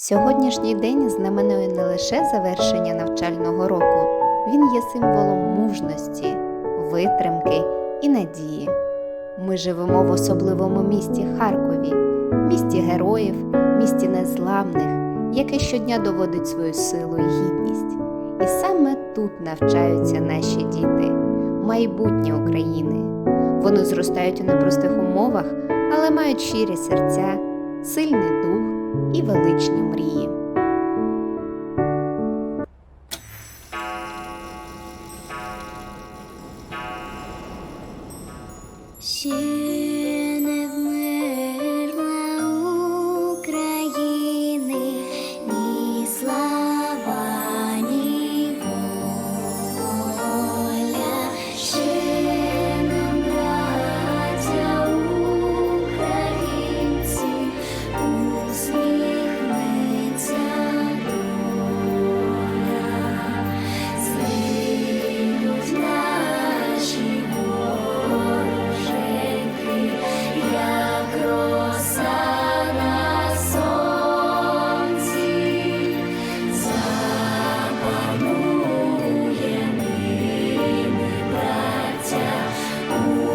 Сьогоднішній день знаменує не лише завершення навчального року, він є символом мужності, витримки і надії. Ми живемо в особливому місті Харкові, місті героїв, місті незламних, яке щодня доводить свою силу і гідність. І саме тут навчаються наші діти, майбутнє України. Вони зростають у непростих умовах, але мають щирі серця, сильний дух і величні мрії. Ще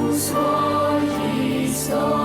у своїй сторонці,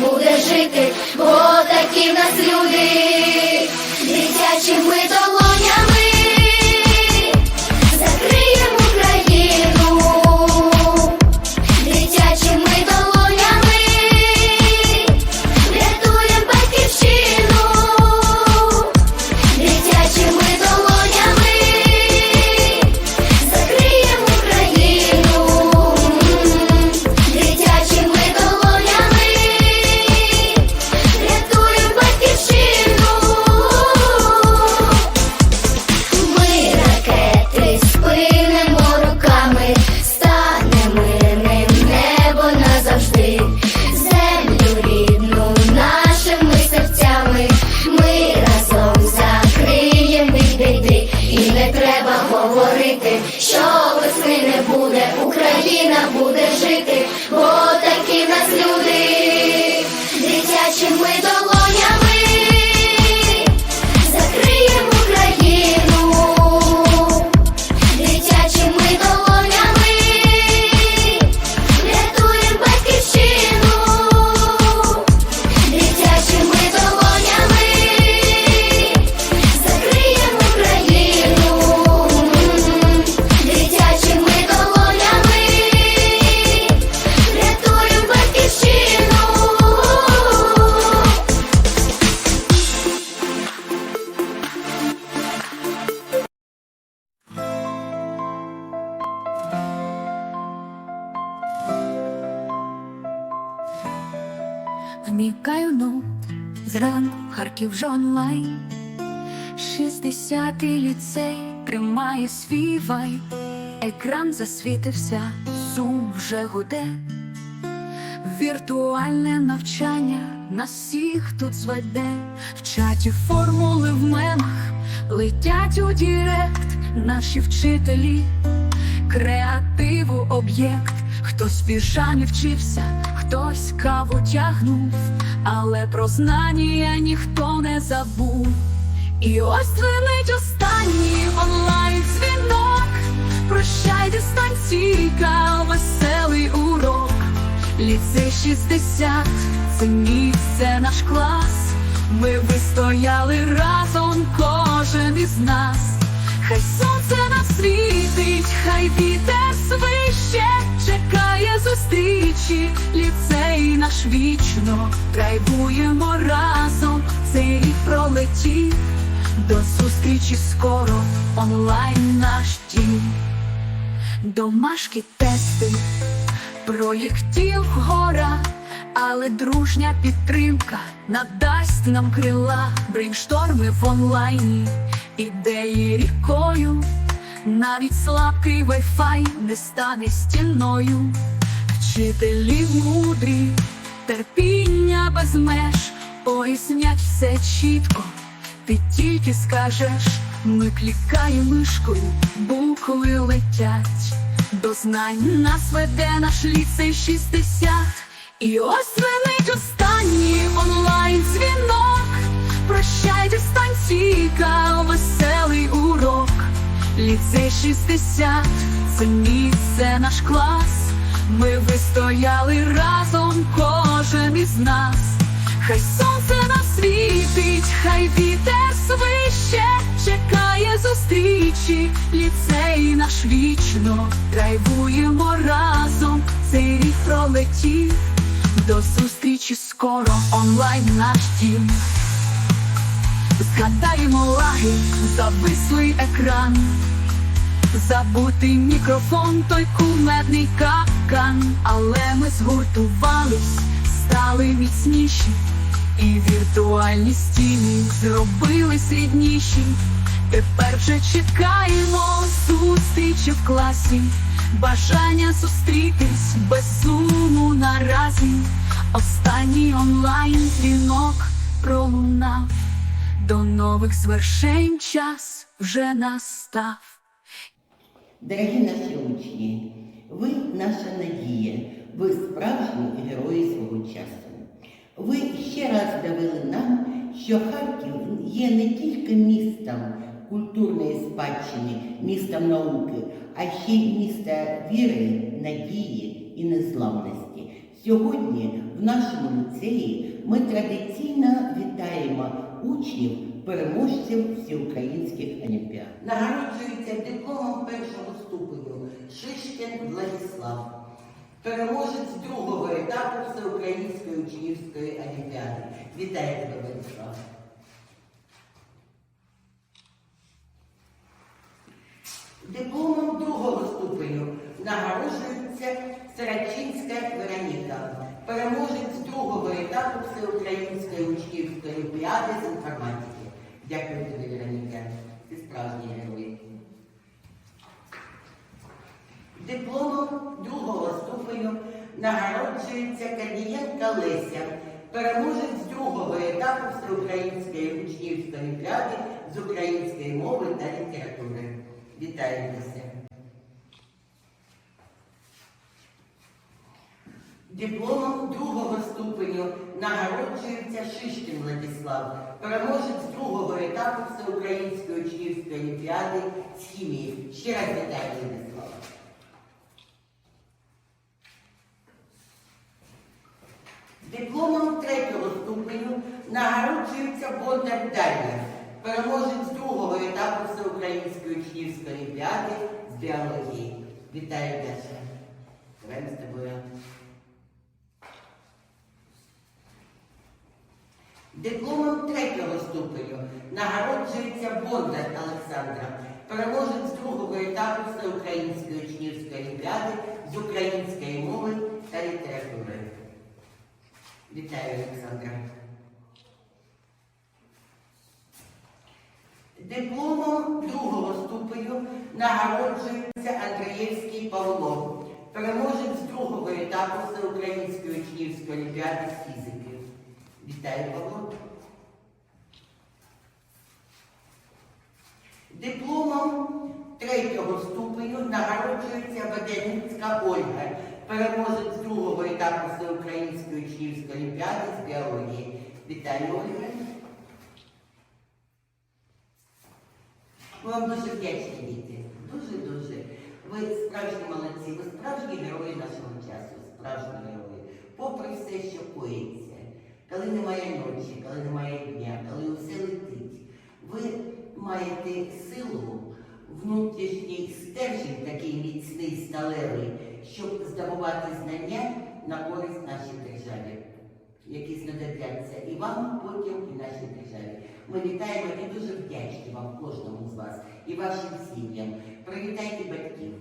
Буде жити, Kitchen with a Вмікаю ноут, зранку Харків вже онлайн. Шістдесятий ліцей тримає свій вайб. Екран засвітився, сум вже гуде. Віртуальне навчання нас всіх тут зведе, в чаті формули в мемах летять у дірект наші вчителі, креативу об'єкт, хтось пішані вчився, хтось каву тягнув, але про знання ніхто не забув. І ось дзвенить останній онлайн дзвінок. Прощай, дистанційка, веселий урок. Ліцей 60, це місце наш клас. Ми вистояли разом, кожен із нас. Хай сонце нам світить, хай вітер свище, чекає зустрічі, ліцей наш вічно, драйвуємо разом, цей рік пролетів. До зустрічі скоро онлайн наш дім. Домашки тести, проєктів гора, але дружня підтримка надасть нам крила, брейншторми в онлайні, ідеї рікою, навіть слабкий вайфай не стане стіною, вчителі мудрі, терпіння без меж, пояснять все чітко. Ти тільки скажеш, ми клікаємо мишкою, букви летять. До знань нас веде наш ліцей 60 І ось дзвенить останній онлайн дзвінок. Прощай, дистанційка, веселий урок. Ліцей 60 це місце наш клас. Ми вистояли разом, кожен із нас. Хай сонце нас світить, хай вітер свище, чекає зустрічі, ліцей наш вічно, драйвуємо разом, цей рік пролетів, до зустрічі скоро онлайн наш дім. Згадаємо лаги, завислий екран, забутий мікрофон, той кумедний капкан, але ми згуртувались, стали міцніші, і віртуальні стіни зробились рідніші. Тепер вже чекаємо зустрічі в класі, бажання зустрітись без суму наразі. Останній онлайн дзвінок пролунав. До нових звершень час вже настав. Дорогі наші учні, ви наша надія, ви справжні герої свого часу. Ви ще раз довели нам, що Харків є не тільки містом культурної спадщини, містом науки, а ще й місто віри, надії і незламності. Сьогодні в нашому ліцеї ми традиційно вітаємо учнів переможців всеукраїнських олімпіад. Нагороджується дипломом першого ступеню Шишкін Владислав, переможець другого етапу Всеукраїнської учнівської олімпіади. Вітаю тебе, Владислав. Дипломом другого ступеню нагороджується Сарачинська Вероніка, переможець другого Всеукраїнської учнівської олімпіади з інформатики. Дякую тобі, Вероніка. Ти справжній герой. Дипломом другого ступеню нагороджується Кадієнка Леся, переможець другого етапу Всеукраїнської учнівської олімпіади з української мови та літератури. Вітаю Леся. Дипломом другого ступеню нагороджується Шишкін Владислав, переможець другого етапу Всеукраїнської учнівської олімпіади з хімії. Ще раз вітаю Владислава. Дипломом третього ступеню нагороджується Бондар Дар'я, переможець другого етапу Всеукраїнської учнівської олімпіади з біології. Вітаю, Даша. Давай з тобою. Дипломом третього ступеню нагороджується Бондар Олександра, переможець другого етапу Всеукраїнської учнівської олімпіади з української мови та літератури. Вітаю, Олександра. Дипломом другого ступеню нагороджується Андрієвський Павло, переможець другого етапу Всеукраїнської учнівської олімпіади з фізики. Вітаю, Павло. Дипломом третього ступеню нагороджується Бадяницька Ольга, переможець другого етапу Всеукраїнської учнівської олімпіади з біології. Вітаю, Ольга. Ми вам дуже вдячні діти. Дуже-дуже. Ви справжні молодці, ви справжні герої нашого часу, справжні герої. Попри все, що коїться, коли немає ночі, коли немає дня, коли усе летить, ви маєте силу, внутрішній стержень такий міцний, сталевий, щоб здобувати знання на користь нашій державі, які знадобляться і вам потім, і нашій державі. Ми вітаємо і дуже вдячні вам кожному з вас і вашим сім'ям. Привітайте батьків.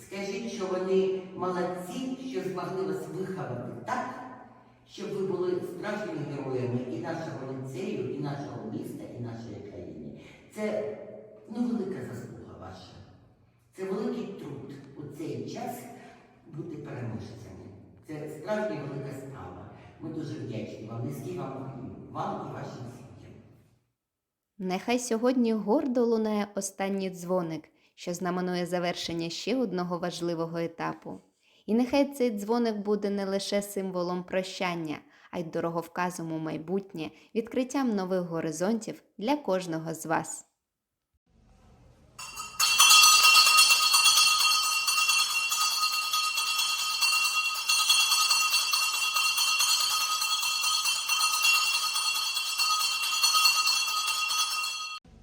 Скажіть, що вони молодці, що змогли вас виховати так, щоб ви були справжніми героями і нашого ліцею, і нашого міста, і нашої країни. Це ну, велика заслуга ваша. Це великий труд у цей час бути переможцями. Це справді велика справа. Ми дуже вдячні вам, низький вам вам і вашим сім'ям. Нехай сьогодні гордо лунає останній дзвоник, що знаменує завершення ще одного важливого етапу. І нехай цей дзвоник буде не лише символом прощання, а й дороговказом у майбутнє, відкриттям нових горизонтів для кожного з вас.